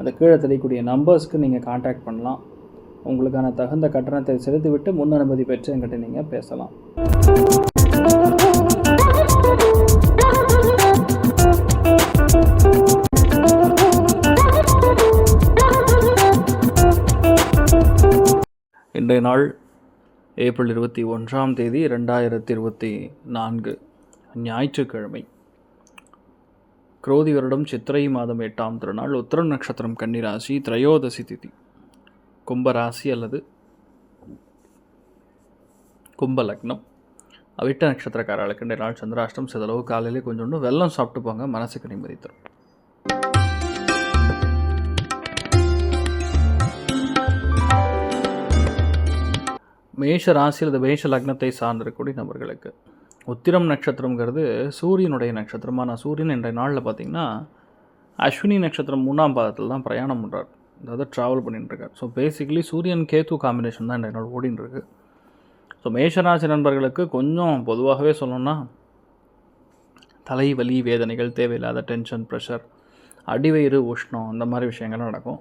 அந்த கீழே தெரியக்கூடிய நம்பர்ஸ்க்கு நீங்கள் காண்டாக்ட் பண்ணலாம். உங்களுக்கான தகுந்த கட்டணத்தை செலுத்திவிட்டு முன் அனுமதி பெற்று என்கிட்ட நீங்கள் பேசலாம். இன்றைய நாள் ஏப்ரல் இருபத்தி ஒன்றாம் தேதி ரெண்டாயிரத்தி இருபத்தி நான்கு ஞாயிற்றுக்கிழமை. குரோதி வருடம் சித்திரை மாதம் எட்டாம் திருநாள் உத்திரம் நட்சத்திரம் கன்னிராசி திரையோதசி திதி. கும்பராசி அல்லது கும்ப லக்னம் அவிட்ட நட்சத்திரக்காரர்களுக்கு இன்றைய நாள் சந்திராஷ்டம் சிதளவு காலையிலே கொஞ்சோண்டு வெள்ளம் சாப்பிட்டு போங்க மனசுக்கு நிம்மதி தரும். மேஷ ராசி அல்லது மேஷ லக்னத்தை சார்ந்திருக்கக்கூடிய நபர்களுக்கு உத்திரம் நட்சத்திரங்கிறது சூரியனுடைய நட்சத்திரமான சூரியன் இன்றைய நாளில் பார்த்திங்கன்னா அஸ்வினி நட்சத்திரம் மூணாம் பாதத்தில் தான் பிரயாணம் பண்ணுறார் அதாவது ட்ராவல் பண்ணிட்டுருக்கார் ஸோ பேசிக்கலி சூரியன் கேத்து காம்பினேஷன் தான் இன்றைய நாள் ஓடின்னு இருக்கு ஸோ மேஷராசி நண்பர்களுக்கு கொஞ்சம் பொதுவாகவே சொல்லணும்னா தலைவலி வேதனைகள் தேவையில்லாத டென்ஷன் ப்ரெஷர் அடிவயிறு உஷ்ணம் இந்த மாதிரி விஷயங்கள் நடக்கும்.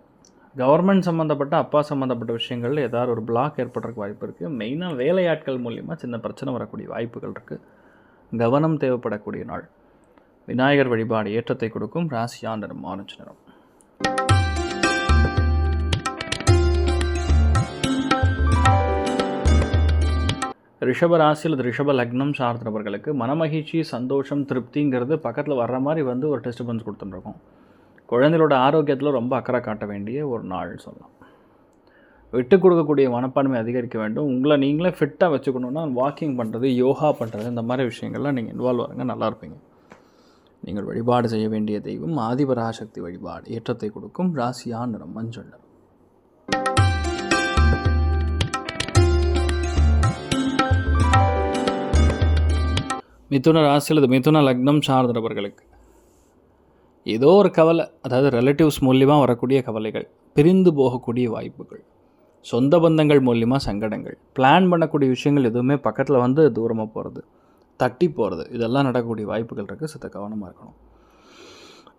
கவர்மெண்ட் சம்மந்தப்பட்ட அப்பா சம்மந்தப்பட்ட விஷயங்களில் ஏதாவது ஒரு பிளாக் ஏற்படுறதுக்கு வாய்ப்பு இருக்குது மெயினாக வேலையாட்கள் மூலிமா சின்ன பிரச்சனை வரக்கூடிய வாய்ப்புகள் இருக்குது கவனம் தேவைப்படக்கூடிய நாள். விநாயகர் வழிபாடு ஏற்றத்தை கொடுக்கும் ராசியா நிறம் ஆரஞ்சு நிறம் ரிஷப ராசி அல்லது ரிஷப லக்னம் சார்ந்தவர்களுக்கு மனமகிழ்ச்சி சந்தோஷம் திருப்திங்கிறது பக்கத்தில் வர்ற மாதிரி வந்து ஒரு டிஸ்டர்பன்ஸ் கொடுத்துட்டுருக்கோம் குழந்தைகளோட ஆரோக்கியத்தில் ரொம்ப அக்கறை காட்ட வேண்டிய ஒரு நாள் சொல்லலாம். விட்டு கொடுக்கக்கூடிய மனப்பான்மை அதிகரிக்க வேண்டும். உங்களை நீங்களே ஃபிட்டாக வச்சுக்கணுன்னா வாக்கிங் பண்ணுறது யோகா பண்ணுறது இந்த மாதிரி விஷயங்கள்லாம் நீங்கள் இன்வால்வ் ஆகுங்க நல்லா இருப்பீங்க. நீங்கள் வழிபாடு செய்ய வேண்டிய தெய்வம் ஆதிபராசக்தி வழிபாடு ஏற்றத்தை கொடுக்கும் ராசியான் நிறம் மஞ்சள் நிறம். மிதுன ராசி அல்லது மிதுன லக்னம் சார்ந்தவர்களுக்கு ஏதோ ஒரு கவலை அதாவது ரிலேட்டிவ்ஸ் மூலியமாக வரக்கூடிய கவலைகள் பிரிந்து போகக்கூடிய வாய்ப்புகள். சொந்த பந்தங்கள் மூலியமாக சங்கடங்கள். பிளான் பண்ணக்கூடிய விஷயங்கள் எதுவுமே பக்கத்தில் வந்து தூரமாக போகிறது தட்டி போகிறது இதெல்லாம் நடக்கக்கூடிய வாய்ப்புகள் இருக்குது சித்த கவனமாக இருக்கணும்.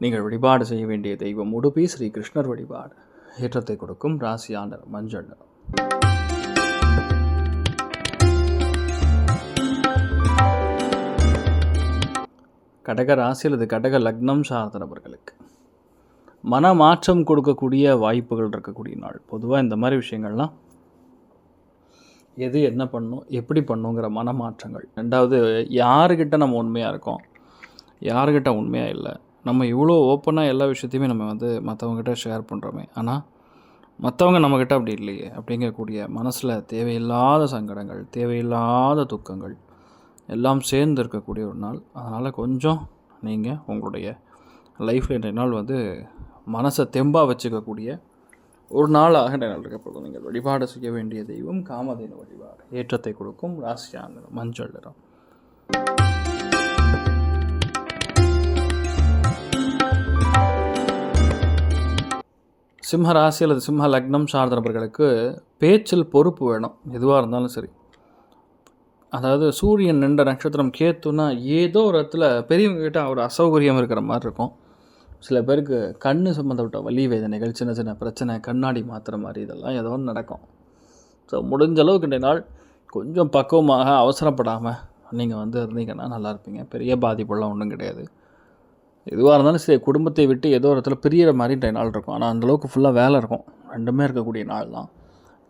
நீங்கள் வழிபாடு செய்ய வேண்டிய தெய்வம் உடுப்பி ஸ்ரீ கிருஷ்ணர் வழிபாடு. ஏற்றத்தை கொடுக்கும் ராசியாண்டர் மஞ்சள் நிறம். கடக ராசி அல்லது கடக லக்னம் சார்ந்த நபர்களுக்கு. மனமாற்றம் கொடுக்கக்கூடிய வாய்ப்புகள் இருக்கக்கூடிய நாள். பொதுவாக இந்த மாதிரி விஷயங்கள்லாம் எது என்ன பண்ணும் எப்படி பண்ணுங்கிற மனமாற்றங்கள். ரெண்டாவது யாருக்கிட்ட நம்ம உண்மையாக இருக்கோம்? யாருக்கிட்ட உண்மையாக இல்லை? நம்ம இவ்வளோ ஓப்பனாக எல்லா விஷயத்தையுமே நம்ம வந்து மற்றவங்ககிட்ட ஷேர் பண்ணுறோமே ஆனால் மற்றவங்க நம்மக்கிட்ட அப்படி இல்லையே அப்படிங்கக்கூடிய மனசில் தேவையில்லாத சங்கடங்கள் தேவையில்லாத துக்கங்கள் எல்லாம் சேர்ந்து இருக்கக்கூடிய ஒரு நாள். அதனால் கொஞ்சம் நீங்கள் உங்களுடைய லைஃப்பில் இன்றைய நாள் வந்து மனசை தெம்பாக வச்சுக்கக்கூடிய ஒரு நாளாக இன்றைய நீங்கள் வழிபாடு செய்ய வேண்டிய தெய்வம் காமதேனு வழிபாடு. ஏற்றத்தை கொடுக்கும் ராசியான மஞ்சள் நிறம். சிம்ம ராசி அல்லது சிம்ம லக்னம் சார்ந்த நபர்களுக்கு பேச்சில் பொறுப்பு வேணும் எதுவாக இருந்தாலும் சரி. அதாவது சூரியன் நின்ற நட்சத்திரம் கேத்துனா ஏதோ ஒரு இடத்துல பெரியவங்க கிட்ட ஒரு அசௌகரியம் இருக்கிற மாதிரி இருக்கும். சில பேருக்கு கண் சம்மந்தப்பட்ட வலி வேதனைகள் சின்ன சின்ன பிரச்சனை கண்ணாடி மாற்றுற மாதிரி இதெல்லாம் ஏதோ ஒன்று நடக்கும். ஸோ முடிஞ்ச அளவுக்கு இன்றைய நாள் கொஞ்சம் பக்குவமாக அவசரப்படாமல் நீங்கள் வந்து இருந்தீங்கன்னா நல்லா இருப்பீங்க. பெரிய பாதிப்புலாம் ஒன்றும் கிடையாது. எதுவாக இருந்தாலும் சரி குடும்பத்தை விட்டு ஏதோ ஒரு இடத்துல பிரியிற மாதிரி இன்றைய நாள் இருக்கும். ஆனால் அந்தளவுக்கு ஃபுல்லாக வேலை இருக்கும். ரெண்டுமே இருக்கக்கூடிய நாள் தான்.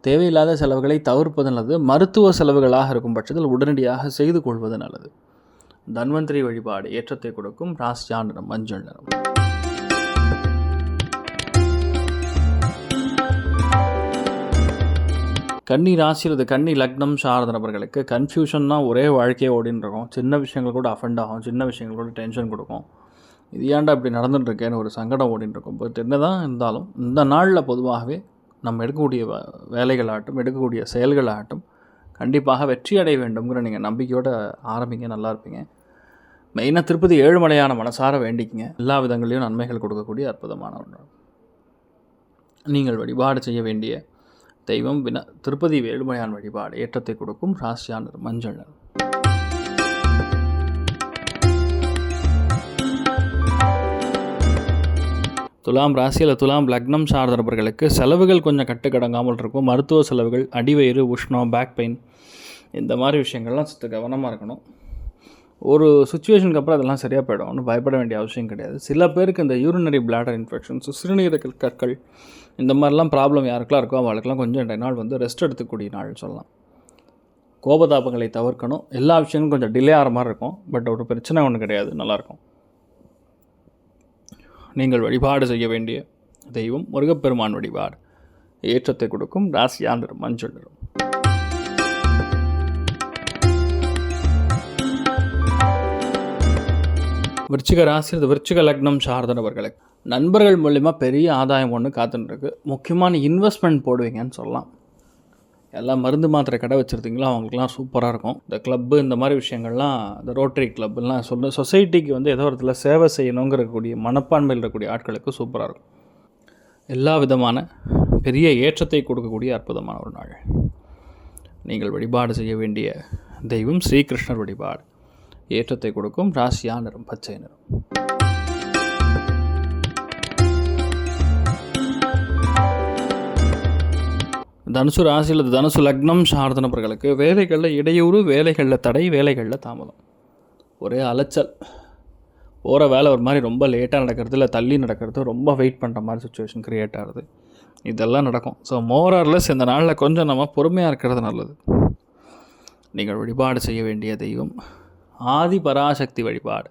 தேவையில்லாத செலவுகளை தவிர்ப்பது நல்லது. மருத்துவ செலவுகளாக இருக்கும் பட்சத்தில் உடனடியாக செய்து கொள்வது நல்லது. தன்வந்திரி வழிபாடு ஏற்றத்தை கொடுக்கும். ராசியா நிறம் மஞ்சள் நிறம். கன்னி ராசி அல்லது கன்னி லக்னம் சார்ந்த நபர்களுக்கு கன்ஃபியூஷன்னா ஒரே வாழ்க்கையை ஓடின்னு இருக்கும் சின்ன விஷயங்கள் கூட அஃபெண்ட் ஆகும். சின்ன விஷயங்கள் கூட டென்ஷன் கொடுக்கும். இது ஏன்டா இப்படி நடந்துட்டுருக்கேன்னு ஒரு சங்கடம் ஓடின்னு இருக்கும் பட் என்ன தான் இருந்தாலும் இந்த நாளில் பொதுவாகவே நம்ம எடுக்கக்கூடிய வே- வேலைகளாகட்டும் எடுக்கக்கூடிய செயல்களாகட்டும் கண்டிப்பாக வெற்றி அடைய வேண்டும்ங்கிற நீங்கள் நம்பிக்கையோடு ஆரம்பிங்க நல்லா இருப்பீங்க. மெயினாக திருப்பதி ஏழுமலையான மனசார வேண்டிக்கிங்க. எல்லா விதங்களையும் நன்மைகள் கொடுக்கக்கூடிய அற்புதமான ஒன்று. நீங்கள் வழிபாடு செய்ய வேண்டிய தெய்வம் வின திருப்பதி ஏழுமலையான் வழிபாடு ஏற்றத்தை கொடுக்கும் ராசியானர் மஞ்சள் நிறம். துலாம் ராசியில் துலாம் லக்னம் சார்ந்தவர்களுக்கு செலவுகள் கொஞ்சம் கட்டுக்கடங்காமல் இருக்கும் மருத்துவ செலவுகள் அடிவயிறு உஷ்ணம் பேக் பெயின் இந்த மாதிரி விஷயங்கள்லாம் சற்று கவனமாக இருக்கணும் ஒரு சுச்சுவேஷனுக்கு அப்புறம் அதெல்லாம் சரியாக போயிடும். ஒன்றும் பயப்பட வேண்டிய அவசியம் கிடையாது. சில பேருக்கு இந்த யூரினரி பிளாடர் இன்ஃபெக்ஷன்ஸ் சிறுநீரக கற்கள் இந்த மாதிரிலாம் ப்ராப்ளம் யாருக்கெல்லாம் இருக்கோ அவளுக்கெல்லாம் கொஞ்சம் ரெண்டு நாள் வந்து ரெஸ்ட் எடுத்துக்கூடிய நாள் சொல்லலாம். கோபதாபங்களை தவிர்க்கணும். எல்லா விஷயங்களும் கொஞ்சம் டிலே ஆகிற மாதிரி இருக்கும். பட் ஒரு பிரச்சனை ஒன்றும் கிடையாது. நல்லாயிருக்கும். நீங்கள் வழிபாடு செய்ய வேண்டிய தெய்வம் முருகப்பெருமான் வழிபாடு. ஏற்றத்தை கொடுக்கும். ராசியாண்டரும் மஞ்சள் விருச்சிக ராசி அது விருச்சிக லக்னம் சார்ந்தவர்களுக்கு நண்பர்கள் மூலிமா பெரிய ஆதாயம் ஒன்று காத்துட்டுருக்கு முக்கியமான இன்வெஸ்ட்மெண்ட் போடுவீங்கன்னு சொல்லலாம். எல்லாம் மருந்து மாத்திரை கடை வச்சுருந்தீங்களோ அவங்களுக்குலாம் சூப்பராக இருக்கும். இந்த கிளப்பு இந்த மாதிரி விஷயங்கள்லாம் இந்த ரோட்டரி கிளப்லாம் சொல்ல சொசைட்டிக்கு வந்து ஏதோ ஒரு இடத்துல சேவை செய்யணுங்கிறக்கூடிய மனப்பான்மையில் இருக்கக்கூடிய ஆட்களுக்கு சூப்பராக இருக்கும். எல்லா விதமான பெரிய ஏற்றத்தை கொடுக்கக்கூடிய அற்புதமான ஒரு நாள். நீங்கள் வழிபாடு செய்ய வேண்டிய தெய்வம் ஸ்ரீகிருஷ்ணர் வழிபாடு. ஏற்றத்தை கொடுக்கும் ராசியா நிறம் பச்சை நிறம். தனுசு ராசியில் தனுசு லக்னம் சார்ந்த வேலைகளில் இடையூறு வேலைகளில் தடை வேலைகளில் தாமதம். ஒரே அலைச்சல். போகிற வேலை ஒரு மாதிரி ரொம்ப லேட்டாக நடக்கிறது இல்லை தள்ளி நடக்கிறது ரொம்ப வெயிட் பண்ணுற மாதிரி சுச்சுவேஷன் க்ரியேட் ஆகுது. இதெல்லாம் நடக்கும். ஸோ மோரார்லெஸ் இந்த நாளில் கொஞ்சம் நம்ம பொறுமையாக இருக்கிறது நல்லது. நீங்கள் வழிபாடு செய்ய வேண்டிய தெய்வம். ஆதி பராசக்தி வழிபாடு.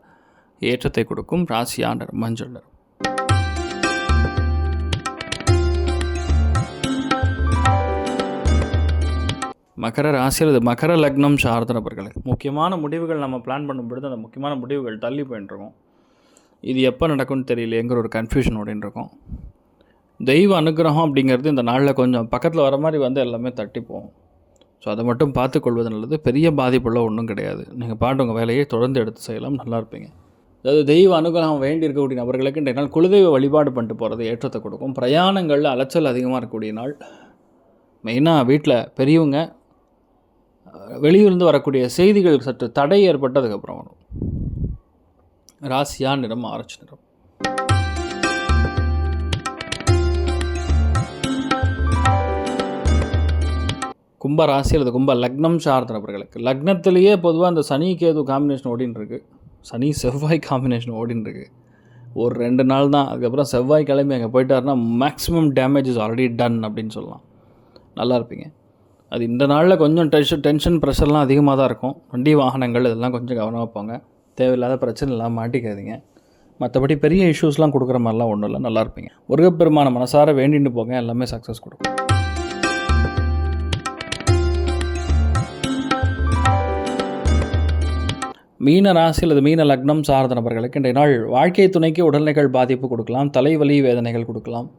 ஏற்றத்தை கொடுக்கும் ராசியாண்டர் மஞ்சள் மகர ராசி அல்லது மகர லக்னம் சார்ந்த முக்கியமான முடிவுகள் நம்ம பிளான் பண்ணும் பொழுது அந்த முக்கியமான முடிவுகள் தள்ளி போயின்னு இது எப்போ நடக்கும்னு தெரியலையேங்கிற ஒரு கன்ஃபியூஷன் ஓடின்னு இருக்கும். தெய்வ அனுகிரகம் அப்படிங்கிறது இந்த நாளில் கொஞ்சம் பக்கத்தில் வர மாதிரி வந்து எல்லாமே தட்டி போகும் ஸோ அதை மட்டும் பார்த்துக்கொள்வது நல்லது. பெரிய பாதிப்புள்ள ஒன்றும் கிடையாது. நீங்கள் பாட்டு உங்கள் வேலையை தொடர்ந்து எடுத்து செய்யலாம். நல்லா இருப்பீங்க. அதாவது தெய்வ அனுகிரகம் வேண்டி இருக்கக்கூடிய நபர்களுக்கு இன்றைய நாள் குலதெய்வ வழிபாடு பண்ணிட்டு போகிறது ஏற்றத்தை கொடுக்கும். பிரயாணங்களில் அலைச்சல் அதிகமாக இருக்கக்கூடிய நாள். மெயினாக வீட்டில் பெரியவங்க வெளியிலிருந்து வரக்கூடிய செய்திகள் சற்று தடை ஏற்பட்டதுக்கப்புறம் வரும். ராசியா நிறம் ஆரஞ்சு நிறம். கும்ப ராசி அல்லது கும்ப லக்னம் சார்ந்த நபர்களுக்கு. லக்னத்திலேயே பொதுவாக அந்த சனி கேது காம்பினேஷன் ஓடின்னு இருக்கு சனி செவ்வாய் காம்பினேஷன் ஓடின்னு இருக்கு ஒரு ரெண்டு நாள் தான். அதுக்கப்புறம் செவ்வாய் கிளம்பி அங்கே போயிட்டாருன்னா maximum damage is already done அப்படின்னு சொல்லலாம். நல்லா இருப்பீங்க. அது இந்த நாளில் கொஞ்சம் டென்ஷன் டென்ஷன் ப்ரெஷர்லாம் அதிகமாக தான் இருக்கும். வண்டி வாகனங்கள் இதெல்லாம் கொஞ்சம் கவனமாக போங்க. தேவையில்லாத பிரச்சனை இல்லாமல் மாட்டிக்காதீங்க. மற்றபடி பெரிய இஷ்யூஸ்லாம் கொடுக்குற மாதிரிலாம் ஒன்றும் இல்லை. நல்லா இருப்பீங்க. முருகப்பெருமான மனசார வேண்டிட்டு போங்க. எல்லாமே சக்ஸஸ் கொடுக்கும். மீன ராசி அல்லது மீன லக்னம் சார்ந்த நபர்களுக்கு இன்றைய நாள் வாழ்க்கை துணைக்கு உடல்நிலைகள் பாதிப்பு கொடுக்கலாம் தலைவலி வேதனைகள் கொடுக்கலாம்.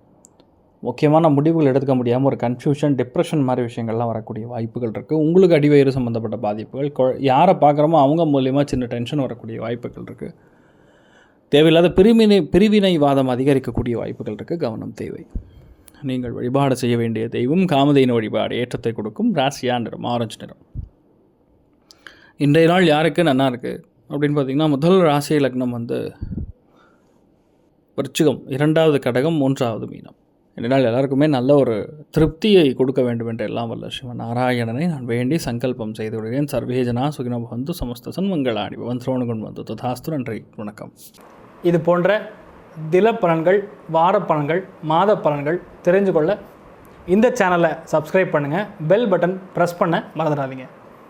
முக்கியமான முடிவுகள் எடுத்துக்க முடியாமல் ஒரு கன்ஃபியூஷன் டிப்ரெஷன் மாதிரி விஷயங்கள்லாம் வரக்கூடிய வாய்ப்புகள் இருக்குது உங்களுக்கு அடிவயிறு சம்மந்தப்பட்ட பாதிப்புகள் கொ- யாரை பார்க்குறோமோ அவங்க மூலியமாக சின்ன டென்ஷன் வரக்கூடிய வாய்ப்புகள் இருக்குது தேவையில்லாத பிரிவினை பிரிவினைவாதம் அதிகரிக்கக்கூடிய வாய்ப்புகள் இருக்குது கவனம் தேவை. நீங்கள் வழிபாடு செய்ய வேண்டிய தெய்வம் காமதேன வழிபாடு ஏற்றத்தை கொடுக்கும். ராசியா நிறம் ஆரஞ்சு நிறம். இன்றைய நாள் யாருக்கு நன்னா இருக்குது அப்படின்னு பார்த்தீங்கன்னா முதல் ராசி லக்னம் வந்து விருச்சிகம் இரண்டாவது கடகம் மூன்றாவது மீனம். இன்றைய நாள் எல்லாருக்குமே நல்ல ஒரு திருப்தியை கொடுக்க வேண்டும் என்று எல்லாம் வல்ல சிவன் நாராயணனை நான் வேண்டி சங்கல்பம் செய்து விடுகிறேன். சர்வேஜனா சுகினோ பந்து சமஸ்த சன்மங்களாணி பவன் சிரோணுகுண் வந்து ததாஸ்து நன்றி வணக்கம். இது போன்ற தில பலன்கள் வார பலன்கள் மாத பலன்கள் தெரிஞ்சு கொள்ள இந்த சேனலை சப்ஸ்கிரைப் பண்ணுங்கள் பெல் பட்டன் ப்ரெஸ் பண்ண மறந்துடாதீங்க.